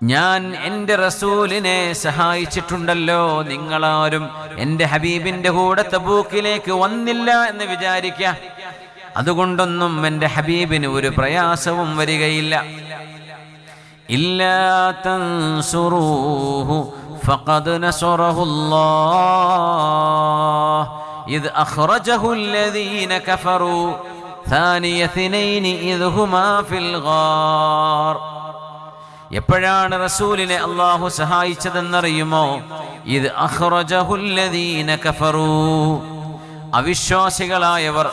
ഞാൻ എൻ്റെ റസൂലിനെ സഹായിച്ചിട്ടുണ്ടല്ലോ നിങ്ങളാരും എൻ്റെ ഹബീബിൻ്റെ കൂടെ തബൂക്കിലേക്ക് വന്നില്ല എന്ന് വിചാരിക്ക അതുകൊണ്ടൊന്നും എൻ്റെ ഹബീബിന് ഒരു പ്രയാസവും വരികയില്ല ഇല്ലാ തൻസുറൂഹു ഫഖദ് നസറഹുല്ലാഹ് ഇദ് അഖ്റജഹു الذين كفروا ثاني اثنين إذ هما في الغار എപ്പോഴാണ് റസൂലിനെ അള്ളാഹു സഹായിച്ചതെന്നറിയുമോ? ഇത് അവിശ്വാസികളായവർ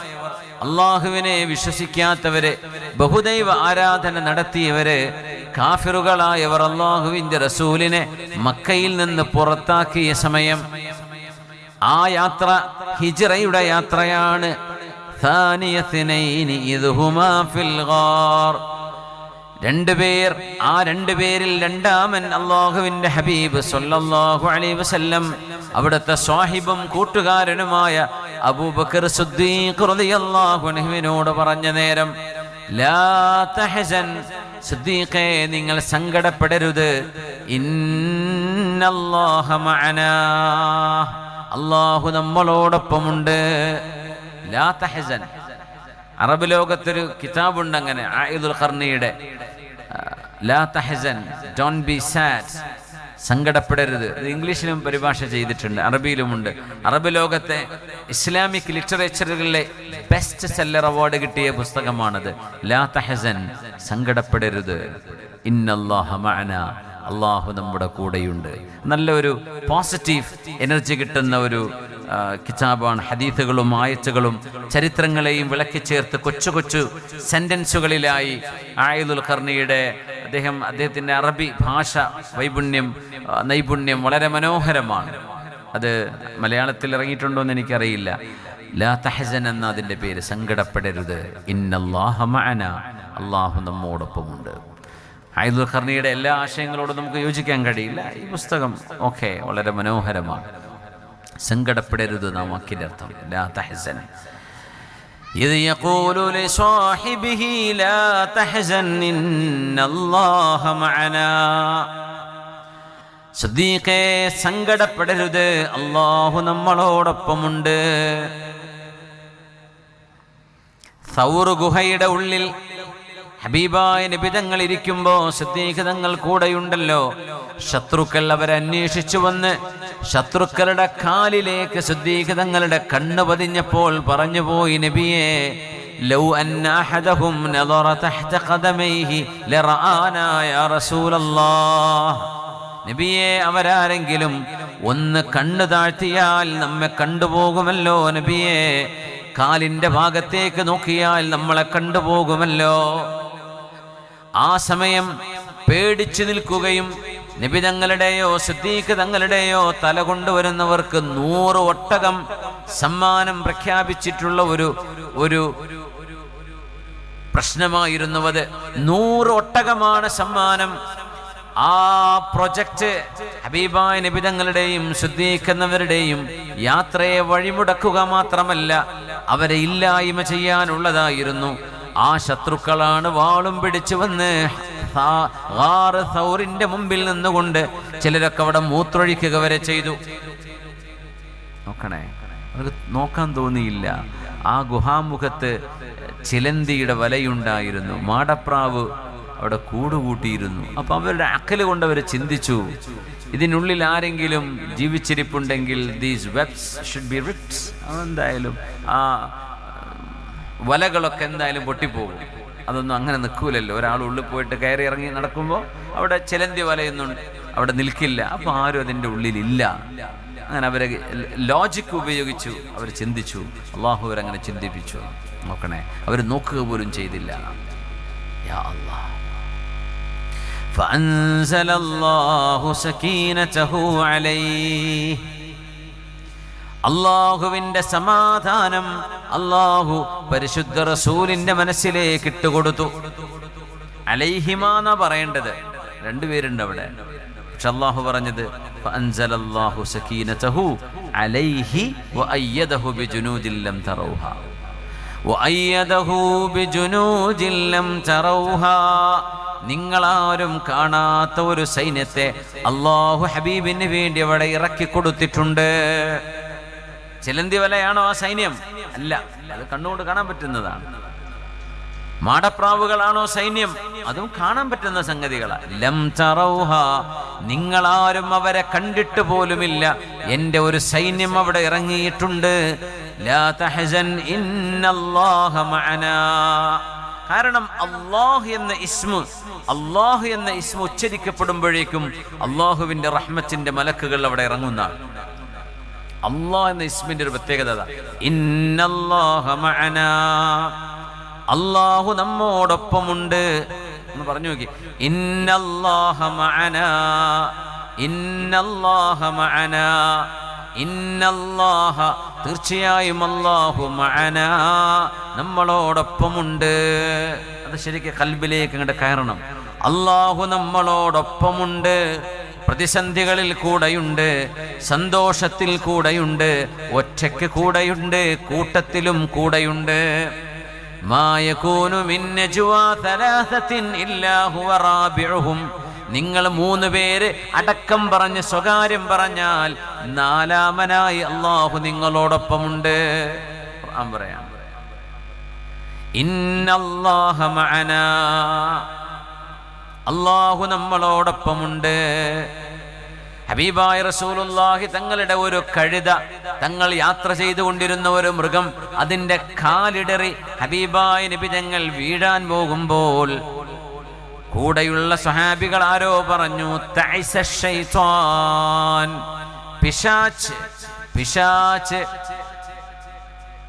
അള്ളാഹുവിനെ വിശ്വസിക്കാത്തവരെ ബഹുദൈവ ആരാധന നടത്തിയവരെ കാഫിറുകളായവർ അള്ളാഹുവിന്റെ റസൂലിനെ മക്കയിൽ നിന്ന് പുറത്താക്കിയ സമയം. ആ യാത്ര ഹിജറയുടെ യാത്രയാണ്. ഥാനിയത്തിനൈനി ഇദ്ഹുമാ ഫിൽ ഗാർ രണ്ടുപേർ ആ രണ്ടുപേരിൽ രണ്ടാമൻ അള്ളാഹുവിന്റെ ഹബീബ് സൊല്ലാഹു അലൈഹി വസല്ലം അവിടുത്തെ സ്വാഹിബും കൂട്ടുകാരനുമായ അബൂബക്കർ സിദ്ദീഖ് റളിയല്ലാഹു അൻഹുവിനോട് പറഞ്ഞ നേരം നിങ്ങൾ സങ്കടപ്പെടരുത്. അള്ളാഹു നമ്മളോടൊപ്പമുണ്ട്. ലാ തഹസൻ അറബ് ലോകത്തൊരു കിതാബുണ്ട് അങ്ങനെ ആയിദുൽ ഖർണിയുടെ ലാ തഹസൻ ബി സങ്കടപ്പെടരുത്. ഇംഗ്ലീഷിലും പരിഭാഷ ചെയ്തിട്ടുണ്ട് അറബിയിലുമുണ്ട്. അറബ് ലോകത്തെ ഇസ്ലാമിക് ലിറ്ററേച്ചറുകളിലെ ബെസ്റ്റ് സെല്ലർ അവാർഡ് കിട്ടിയ പുസ്തകമാണത്. ലാ തഹസൻ സങ്കടപ്പെടരുത്. അള്ളാഹു നമ്മുടെ കൂടെയുണ്ട്. നല്ലൊരു പോസിറ്റീവ് എനർജി കിട്ടുന്ന ഒരു കിതാബാണ് ഹദീഥുകളും ആയത്തുകളും ചരിത്രങ്ങളെയും വിളക്കി ചേർത്ത് കൊച്ചു കൊച്ചു സെന്റൻസുകളിലായി ആയുദുൽ ഖർണിയുടെ അദ്ദേഹം അദ്ദേഹത്തിന്റെ അറബി ഭാഷ വൈപുണ്യം നൈപുണ്യം വളരെ മനോഹരമാണ്. അത് മലയാളത്തിൽ ഇറങ്ങിയിട്ടുണ്ടോ എന്ന് എനിക്കറിയില്ല. ലാ തഹസൻ എന്ന അതിന്റെ പേര് സങ്കടപ്പെടരുത്. ഇന്നല്ലാഹന അള്ളാഹു നമ്മോടൊപ്പമുണ്ട്. ആയുദുൽ ഖർണിയുടെ എല്ലാ ആശയങ്ങളോടും നമുക്ക് യോജിക്കാൻ കഴിയില്ല. ഈ പുസ്തകം ഓക്കെ വളരെ മനോഹരമാണ്. സങ്കടപ്പെടരുത് നാം വാക്കിന്റെ അർത്ഥം ലാ തഹസൻ. ഇത് യഖൂലു ലിസാഹിബിഹി ലാ തഹസൻ ഇന്നല്ലാഹ മഅനാ. സദ്ദീഖേ സങ്കടപ്പെടരുത് അള്ളാഹു നമ്മളോടൊപ്പമുണ്ട്. സൗർ ഗുഹയുടെ ഉള്ളിൽ ഹബീബായ നിബിതങ്ങൾ ഇരിക്കുമ്പോ സിദ്ധീഹിതങ്ങൾ തങ്ങൾ കൂടെയുണ്ടല്ലോ. ശത്രുക്കൾ അവരെ അന്വേഷിച്ചു വന്ന് ശത്രുക്കളുടെ കാലിലേക്ക് സിദ്ധീഹിതങ്ങളുടെ തങ്ങളുടെ കണ്ണ് പതിഞ്ഞപ്പോൾ പറഞ്ഞുപോയി നബിയെ ലൗ അന്നാഹദഹും നദറ തഹ്ത ഖദമൈഹി റസൂലല്ലാഹ്. നബിയെ അവരാരെങ്കിലും ഒന്ന് കണ്ണു താഴ്ത്തിയാൽ നമ്മെ കണ്ടുപോകുമല്ലോ നബിയെ. കാലിന്റെ ഭാഗത്തേക്ക് നോക്കിയാൽ നമ്മളെ കണ്ടുപോകുമല്ലോ. ആ സമയം പേടിച്ചു നിൽക്കുകയും നിബിതങ്ങളുടെയോ സിദ്ധീഖ് തങ്ങളുടെയോ തല കൊണ്ടുവരുന്നവർക്ക് നൂറ് ഒട്ടകം സമ്മാനം പ്രഖ്യാപിച്ചിട്ടുള്ള ഒരു ഒരു പ്രശ്നമായിരുന്നുവത് നൂറ് ഒട്ടകമാണ് സമ്മാനം. ആ പ്രൊജക്റ്റ് ഹബീബായ നിബിതങ്ങളുടെയും ശുദ്ധീകരിക്കുന്നവരുടെയും യാത്രയെ വഴിമുടക്കുക മാത്രമല്ല അവരെ ഇല്ലായ്മ ചെയ്യാനുള്ളതായിരുന്നു. ആ ശത്രുക്കളാണ് വാളും പിടിച്ചു വന്ന് സൗറിന്റെ മുമ്പിൽ നിന്നുകൊണ്ട് ചിലരൊക്കെ അവിടെ മൂത്രൊഴിക്കുക വരെ ചെയ്തു. നോക്കണേ അവർക്ക് നോക്കാൻ തോന്നിയില്ല. ആ ഗുഹാമുഖത്ത് ചിലന്തിയുടെ വലയുണ്ടായിരുന്നു. മാടപ്രാവ് അവിടെ കൂടുകൂട്ടിയിരുന്നു. അപ്പൊ അവരുടെ അക്കൽ കൊണ്ട് അവർ ചിന്തിച്ചു ഇതിനുള്ളിൽ ആരെങ്കിലും ജീവിച്ചിരിപ്പുണ്ടെങ്കിൽ these webs should be rips എന്തായാലും ആ വലകളൊക്കെ എന്തായാലും പൊട്ടിപ്പോകും അതൊന്നും അങ്ങനെ നിൽക്കൂലല്ലോ ഒരാൾ ഉള്ളിൽ പോയിട്ട് കയറി ഇറങ്ങി നടക്കുമ്പോൾ അവിടെ ചിലന്തി വലയൊന്നും അവിടെ നിൽക്കില്ല അപ്പോൾ ആരും അതിൻ്റെ ഉള്ളിലില്ല അങ്ങനെ അവരെ ലോജിക്ക് ഉപയോഗിച്ചു അവർ ചിന്തിച്ചു അള്ളാഹു അവരങ്ങനെ ചിന്തിപ്പിച്ചു നോക്കണേ അവർ നോക്കുക പോലും ചെയ്തില്ല യാ അല്ലാഹ് فأنزل الله سكينته عليه അള്ളാഹുവിന്റെ സമാധാനം അള്ളാഹു പരിശുദ്ധ റസൂലിന്റെ മനസ്സിലേക്ക് ഇട്ടുകൊടുത്തു. അലൈഹിമാന പറയേണ്ടത്. രണ്ടുപേരുണ്ട് അവിടെ. പക്ഷെ അള്ളാഹു പറഞ്ഞത് അലൈഹി നിങ്ങളാരും കാണാത്ത ഒരു സൈന്യത്തെ അള്ളാഹു ഹബീബിന് വേണ്ടി അവിടെ ഇറക്കി കൊടുത്തിട്ടുണ്ട്. ചിലന്തി വലയാണോ ആ സൈന്യം? അല്ല അത് കണ്ണുകൊണ്ട് കാണാൻ പറ്റുന്നതാണ്. മാടപ്രാവുകളാണോ സൈന്യം? അതും കാണാൻ പറ്റുന്ന സംഗതികളാണ് ലം തറൗഹ നിങ്ങളാരും അവരെ കണ്ടിട്ട് പോലുമില്ല. എന്റെ ഒരു സൈന്യം അവിടെ ഇറങ്ങിയിട്ടുണ്ട്. കാരണം അള്ളാഹു എന്ന ഇസ്മു അള്ളാഹു എന്ന ഇസ്മു ഉച്ചരിക്കപ്പെടുമ്പോഴേക്കും അള്ളാഹുവിന്റെ റഹ്മത്തിന്റെ മലക്കുകൾ അവിടെ ഇറങ്ങുന്നതാണ്. അള്ളാഹ് എന്ന ഇസ്മിന്റെ ഒരു പ്രത്യേകത അള്ളാഹു നമ്മോടൊപ്പമുണ്ട്. എന്ന് പറഞ്ഞു നോക്കി. ഇന്നല്ലാഹ തീർച്ചയായും അല്ലാഹു മഅനാ. നമ്മളോടൊപ്പമുണ്ട്. അത് ശരിക്കും കൽബിലേക്ക് അങ്ങോട്ട് കയറണം. അള്ളാഹു നമ്മളോടൊപ്പമുണ്ട്. പ്രതിസന്ധികളിൽ കൂടെയുണ്ട് സന്തോഷത്തിൽ കൂടെയുണ്ട് ഒറ്റയ്ക്ക് കൂടെയുണ്ട് കൂട്ടത്തിലും കൂടെയുണ്ട്. നിങ്ങൾ മൂന്ന് പേര് അടക്കം പറഞ്ഞ് സ്വകാര്യം പറഞ്ഞാൽ നാലാമനായി അള്ളാഹു നിങ്ങളോടൊപ്പമുണ്ട്. പറയാം. ഇന്നല്ലാഹ മഅനാ. അള്ളാഹു നമ്മളോടൊപ്പമുണ്ട് ഹബീബായ റസൂലുല്ലാഹി തങ്ങളുടെ ഒരു കഴുത തങ്ങൾ യാത്ര ചെയ്തുകൊണ്ടിരുന്ന ഒരു മൃഗം അതിന്റെ കാലിടറി ഹബീബായ നബി തങ്ങൾ വീഴാൻ പോകുമ്പോൾ കൂടെയുള്ള സ്വഹാബികൾ ആരോ പറഞ്ഞു. പിശാച്ച് പിശാച്ച്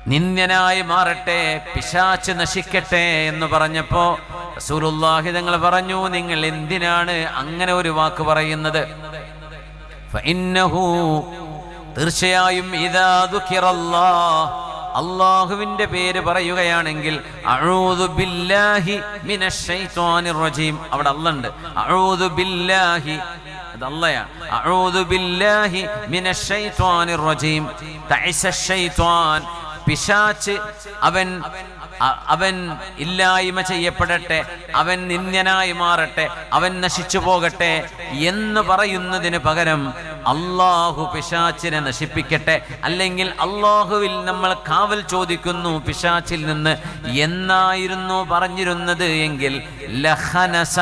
നിന്ദ്യനായി മാറട്ടെ പിശാച്ച് നശിക്കട്ടെ എന്ന് പറഞ്ഞപ്പോ റസൂലുള്ളാഹി തങ്ങൾ പറഞ്ഞു നിങ്ങൾ എന്തിനാണ് അങ്ങനെ ഒരു വാക്ക് പറയുന്നത്? തീർച്ചയായും അള്ളാഹുവിന്റെ പേര് പറയുകയാണെങ്കിൽ അവിടെ അല്ലുണ്ട് അത് പിശാച്ച് അവൻ അവൻ ഇല്ലായ്മ ചെയ്യപ്പെടട്ടെ അവൻ നിന്ദ്യനായി മാറട്ടെ അവൻ നശിച്ചു പോകട്ടെ എന്ന് പറയുന്നതിന് പകരം അള്ളാഹു പിശാച്ചിനെ നശിപ്പിക്കട്ടെ. അല്ലെങ്കിൽ അള്ളാഹുവിൽ നമ്മൾ കാവൽ ചോദിക്കുന്നു പിശാച്ചിൽ നിന്ന് എന്നായിരുന്നു പറഞ്ഞിരുന്നത് എങ്കിൽ ലഹനസ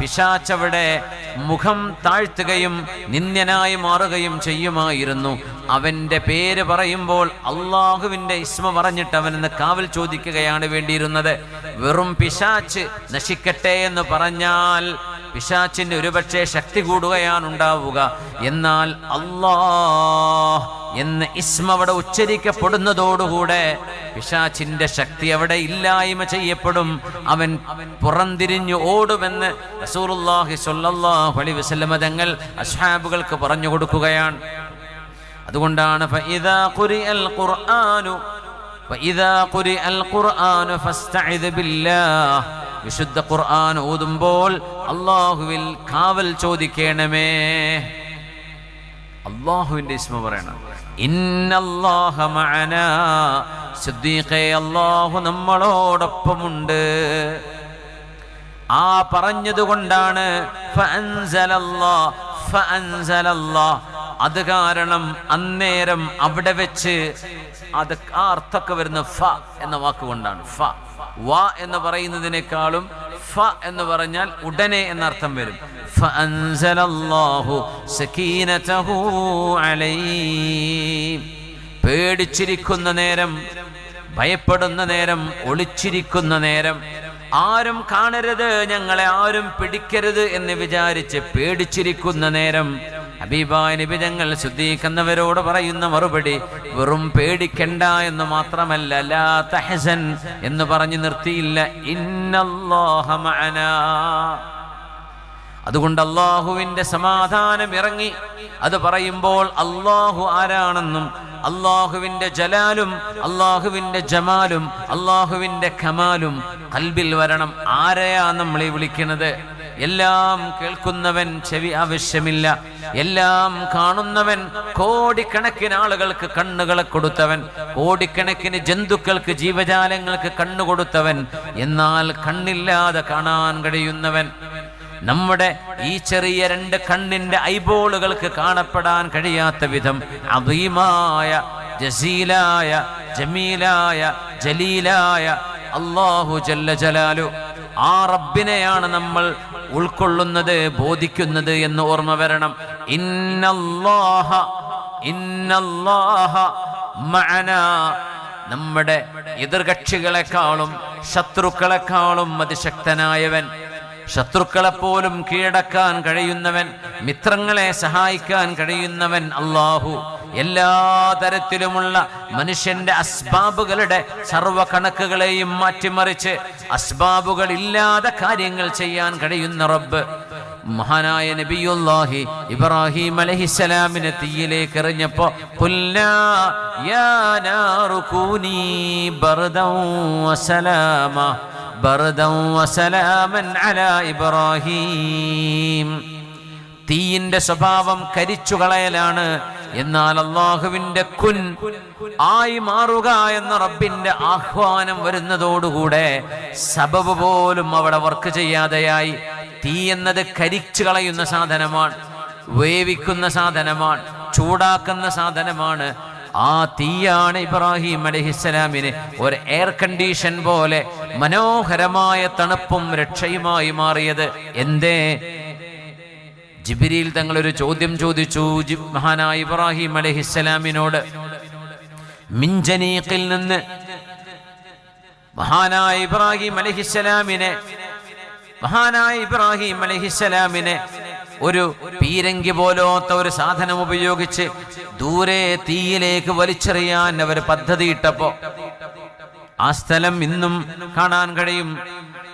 പിശാച്ചവിടെ മുഖം താഴ്ത്തുകയും നിന്ദ്യനായി മാറുകയും ചെയ്യുമായിരുന്നു. അവന്റെ പേര് പറയുമ്പോൾ അള്ളാഹുവിന്റെ ഇസ്മ പറഞ്ഞിട്ട് അവനെന്ന് കാവൽ ചോദിക്കുകയാണ് വേണ്ടിയിരുന്നത്. വെറും പിശാച്ച് നശിക്കട്ടെ എന്ന് പറഞ്ഞാൽ പിശാച്ചിന് ഒരുപക്ഷെ ശക്തി കൂടുകയാണ് ഉണ്ടാവുക എന്നാൽ അള്ളാഹ് എന്ന് ഇസ്മ അവിടെ ഉച്ചരിക്കപ്പെടുന്നതോടുകൂടെ പിശാച്ചിന്റെ ശക്തി അവിടെ ഇല്ലായ്മ ചെയ്യപ്പെടും. അവൻ പുറംതിരിഞ്ഞു ഓടുമെന്ന് റസൂലുള്ളാഹി സൊല്ലാഹു അലി വസ്ലമതങ്ങൾ അഷാബുകൾക്ക് പറഞ്ഞു കൊടുക്കുകയാണ്. അതുകൊണ്ടാണ് വിശുദ്ധ ഖുർആൻ ഓതുമ്പോൾ അള്ളാഹുവിൽ കാവൽ ചോദിക്കണമേ. അള്ളാഹുവിന്റെ ഇസ്മ പറയണം. അള്ളാഹു നമ്മളോടൊപ്പമുണ്ട്. ആ പറഞ്ഞതുകൊണ്ടാണ് ഫഅൻസലല്ലാ, ഫഅൻസലല്ലാ. അത് കാരണം അന്നേരം അവിടെ വെച്ച് അത് ആ അർത്ഥമൊക്കെ വരുന്ന ഫ എന്ന വാക്കുകൊണ്ടാണ്. ഫ. വ എന്ന് പറയുന്നതിനേക്കാളും ഫ എന്ന് പറഞ്ഞാൽ ഉടനെ എന്നർത്ഥം വരും. പേടിച്ചിരിക്കുന്ന നേരം ഭയപ്പെടുന്ന നേരം ഒളിച്ചിരിക്കുന്ന നേരം ആരും കാണരുത് ഞങ്ങളെ ആരും പിടിക്കരുത് എന്ന് വിചാരിച്ച് പേടിച്ചിരിക്കുന്ന നേരം ഹബീബായ നബി ഞങ്ങൾ ശുദ്ധീകരിക്കുന്നവരോട് പറയുന്ന മറുപടി വെറും പേടിക്കണ്ട എന്ന് മാത്രമല്ല ലാ തഹസൻ എന്ന് പറഞ്ഞു നിർത്തിയില്ല. ഇന്നല്ലാഹ മഅനാ. അതുകൊണ്ട് അള്ളാഹുവിന്റെ സമാധാനം ഇറങ്ങി. അത് പറയുമ്പോൾ അള്ളാഹു ആരാണെന്നും അള്ളാഹുവിന്റെ ജലാലും അള്ളാഹുവിന്റെ ജമാലും അള്ളാഹുവിന്റെ ഖമാലും കൽബിൽ വരണം. ആരെയാ നമ്മൾ ഈ വിളിക്കുന്നത്? എല്ലാം കേൾക്കുന്നവൻ ചെവി ആവശ്യമില്ല. എല്ലാം കാണുന്നവൻ കോടിക്കണക്കിന് ആളുകൾക്ക് കണ്ണുകളെ കൊടുത്തവൻ കോടിക്കണക്കിന് ജന്തുക്കൾക്ക് ജീവജാലങ്ങൾക്ക് കണ്ണു കൊടുത്തവൻ എന്നാൽ കണ്ണില്ലാതെ കാണാൻ കഴിയുന്നവൻ. നമ്മുടെ ഈ ചെറിയ രണ്ട് കണ്ണിന്റെ ഐബോളുകൾക്ക് കാണപ്പെടാൻ കഴിയാത്ത വിധം അഭീമായ ജസീലായ ജമീലായ ജലീലായ അള്ളാഹു ജല്ല ജലാലു. ആ റബ്ബിനെയാണ് നമ്മൾ ഉൾക്കൊള്ളുന്നത് ബോധിക്കുന്നത് എന്ന് ഓർമ്മ വരണം. ഇന്നല്ലാഹ ഇന്നല്ലാഹ മഅനാ. നമ്മുടെ എതിർകക്ഷികളെക്കാളും ശത്രുക്കളെക്കാളും അതിശക്തനായവൻ ശത്രുക്കളെ പോലും കീഴടക്കാൻ കഴിയുന്നവൻ മിത്രങ്ങളെ സഹായിക്കാൻ കഴിയുന്നവൻ അള്ളാഹു എല്ലാ തരത്തിലുമുള്ള മനുഷ്യന്റെ അസ്ബാബുകളുടെ സർവ കണക്കുകളെയും മാറ്റിമറിച്ച് അസ്ബാബുകൾ ഇല്ലാതെ കാര്യങ്ങൾ ചെയ്യാൻ കഴിയുന്ന റബ്ബ്. മഹാനായ നബിയുല്ലാഹി ഇബ്രാഹിം അലഹിസലാമിനെ തീയിലേക്ക് എറിഞ്ഞപ്പോ ഇബ്രാഹിം. തീയിന്റെ സ്വഭാവം കരിച്ചു കളയലാണ് എന്നാൽ അള്ളാഹുവിന്റെ കുൻ ആയി മാറുക എന്ന റബ്ബിന്റെ ആഹ്വാനം വരുന്നതോടുകൂടെ സബബ് പോലും അവിടെ വർക്ക് ചെയ്യാതെയായി തീ എന്നത് കരിച്ചു കളയുന്ന സാധനമാണ് വേവിക്കുന്ന സാധനമാണ് ചൂടാക്കുന്ന സാധനമാണ്. ആ തീയാണ് ഇബ്രാഹിം അലഹിസ്സലാമിന് ഒരു എയർ കണ്ടീഷൻ പോലെ മനോഹരമായ തണുപ്പും രക്ഷയുമായി മാറിയത്. എന്തേ? ജിബിരിയിൽ തങ്ങളൊരു ചോദ്യം ചോദിച്ചു മഹാനായ ഇബ്രാഹിം അലഹിസ്സലാമിനോട് മിഞ്ചനീക്കിൽ നിന്ന് മഹാനായ ഇബ്രാഹിം അലഹിസ്സലാമിനെ മഹാനായ ഇബ്രാഹിം അലഹിസ്സലാമിനെ ഒരു പീരങ്കി പോലോത്ത ഒരു സാധനം ഉപയോഗിച്ച് ദൂരെ തീയിലേക്ക് വലിച്ചെറിയാൻ അവർ പദ്ധതിയിട്ടപ്പോ ആ സ്ഥലം ഇന്നും കാണാൻ കഴിയും.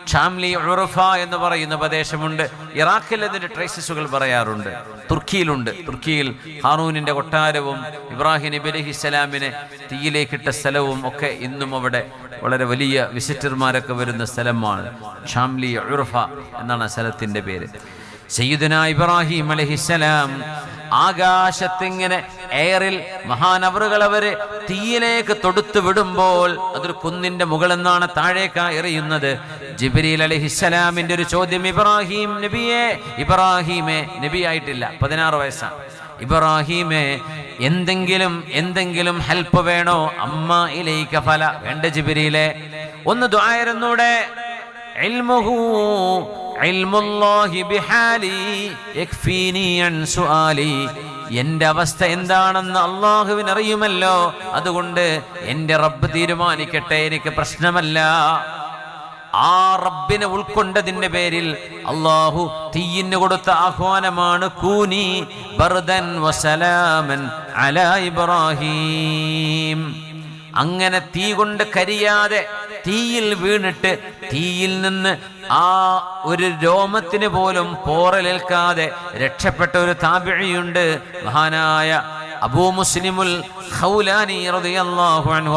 ഷാംലി ഉറുഫ എന്ന് പറയുന്ന പ്രദേശമുണ്ട്. ഇറാഖിൽ അതിന്റെ ട്രേസസുകൾ പറയാറുണ്ട്. തുർക്കിയിലുണ്ട്. തുർക്കിയിൽ ഹാറൂനിന്റെ കൊട്ടാരവും ഇബ്രാഹിം നബി അലഹി സ്വലാമിനെ തീയിലേക്കിട്ട സ്ഥലവും ഒക്കെ ഇന്നും അവിടെ വളരെ വലിയ വിസിറ്റർമാരൊക്കെ വരുന്ന സ്ഥലമാണ്. ഷാംലി ഉറുഫ എന്നാണ് ആ സ്ഥലത്തിന്റെ പേര്. സയ്യിദുന ഇബ്രാഹിം അലഹിസ്സലാം ആകാശത്തിങ്ങനെ എയറിൽ മഹാനവറുകൾ അവർ തീയിലേക്ക് തൊടുത്തു വിടുമ്പോൾ അതൊരു കുന്നിന്റെ മുകളെന്നാണ് താഴേക്കാ എറിയുന്നത്. ജിബ്രീൽ അലിഹിസ്സലാമിന്റെ ഒരു ചോദ്യം ഇബ്രാഹിം നബിയെ? ഇബ്രാഹിമെ നബിയായിട്ടില്ല പതിനാറ് വയസ്സാണ്. ഇബ്രാഹിമെ എന്തെങ്കിലും എന്തെങ്കിലും ഹെൽപ്പ് വേണോ? അമ്മ ഇലൈക ഫല. വേണ്ട ജിബിരിയിലെ ഒന്ന് ദ്വായരുന്നൂടെ എന്റെ അവസ്ഥ എന്താണെന്ന് അള്ളാഹുവിന് അറിയുമല്ലോ അതുകൊണ്ട് എന്റെ റബ്ബ് തീരുമാനിക്കട്ടെ എനിക്ക് പ്രശ്നമല്ല. ആ റബ്ബിനെ ഉൾക്കൊണ്ടതിന്റെ പേരിൽ അള്ളാഹു തീയിന് കൊടുത്ത ആഹ്വാനമാണ് കൂനി ബർദൻ വസലാമൻ അല ഇബ്രാഹീം. അങ്ങനെ തീ കൊണ്ട് കരിയാതെ തീയിൽ വീണിട്ട് തീയിൽ നിന്ന് ആ ഒരു രോമത്തിന് പോലും പോറലേൽക്കാതെ രക്ഷപ്പെട്ട ഒരു താപിഴിയുണ്ട്. മഹാനായ അബൂ മുസ്ലിമുൽ ഖൗലാനി റളിയല്ലാഹു അൻഹു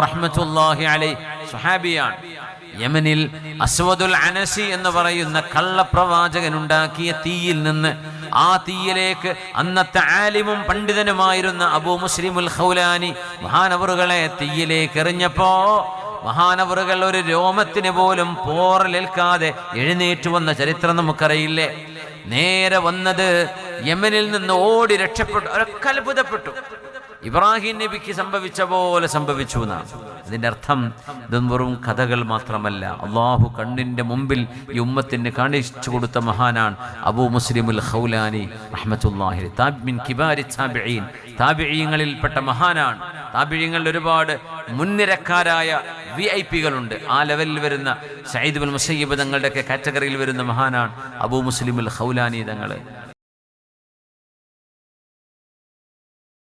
അലൈഹി. സുഹാബിയാണ് യമനിൽ അസ്വദുൽ അനസി എന്ന് പറയുന്ന കള്ളപ്രവാചകൻ ഉണ്ടാക്കിയ തീയിൽ നിന്ന് ആ തീയിലേക്ക് അന്നത്തെ ആലിമും പണ്ഡിതനുമായിരുന്ന അബൂ മുസ്ലിമുൽ ഖൗലാനി മഹാനവറുകളെ തീയിലേക്ക് എറിഞ്ഞപ്പോ മഹാനവറുകൾ ഒരു രോമത്തിന് പോലും പോറലേൽക്കാതെ എഴുന്നേറ്റ് വന്ന ചരിത്രം നമുക്കറിയില്ലേ? നേരെ വന്നത് യമനിൽ നിന്ന് ഓടി രക്ഷപ്പെട്ടു. അവരൊക്കെ അത്ഭുതപ്പെട്ടു. ഇബ്രാഹിം നബിക്ക് സംഭവിച്ച പോലെ സംഭവിച്ചു എന്നാണ് അതിന്റെ അർത്ഥം ഇതും വെറും കഥകൾ മാത്രമല്ല. അള്ളാഹു കണ്ണിന്റെ മുമ്പിൽ ഈ ഉമ്മത്തിന് കാണിച്ചു കൊടുത്ത മഹാനാണ് അബൂ മുസ്ലിമുൽ ഖൗലാനി അഹമ്മത്തുല്ലാഹി താബിൻ കിബാരി താബിഴീൻ താബിഴീങ്ങളിൽപ്പെട്ട മഹാനാണ്. താബിഴീങ്ങളിൽ ഒരുപാട് മുൻനിരക്കാരായ വി ഐ പികളുണ്ട് ആ ലെവലിൽ വരുന്ന സയ്യിദ് ബിൻ മുസയ്യിബ് തങ്ങളുടെയൊക്കെ കാറ്റഗറിയിൽ വരുന്ന മഹാനാണ് അബൂ അൽ ഹൗലാനി തങ്ങൾ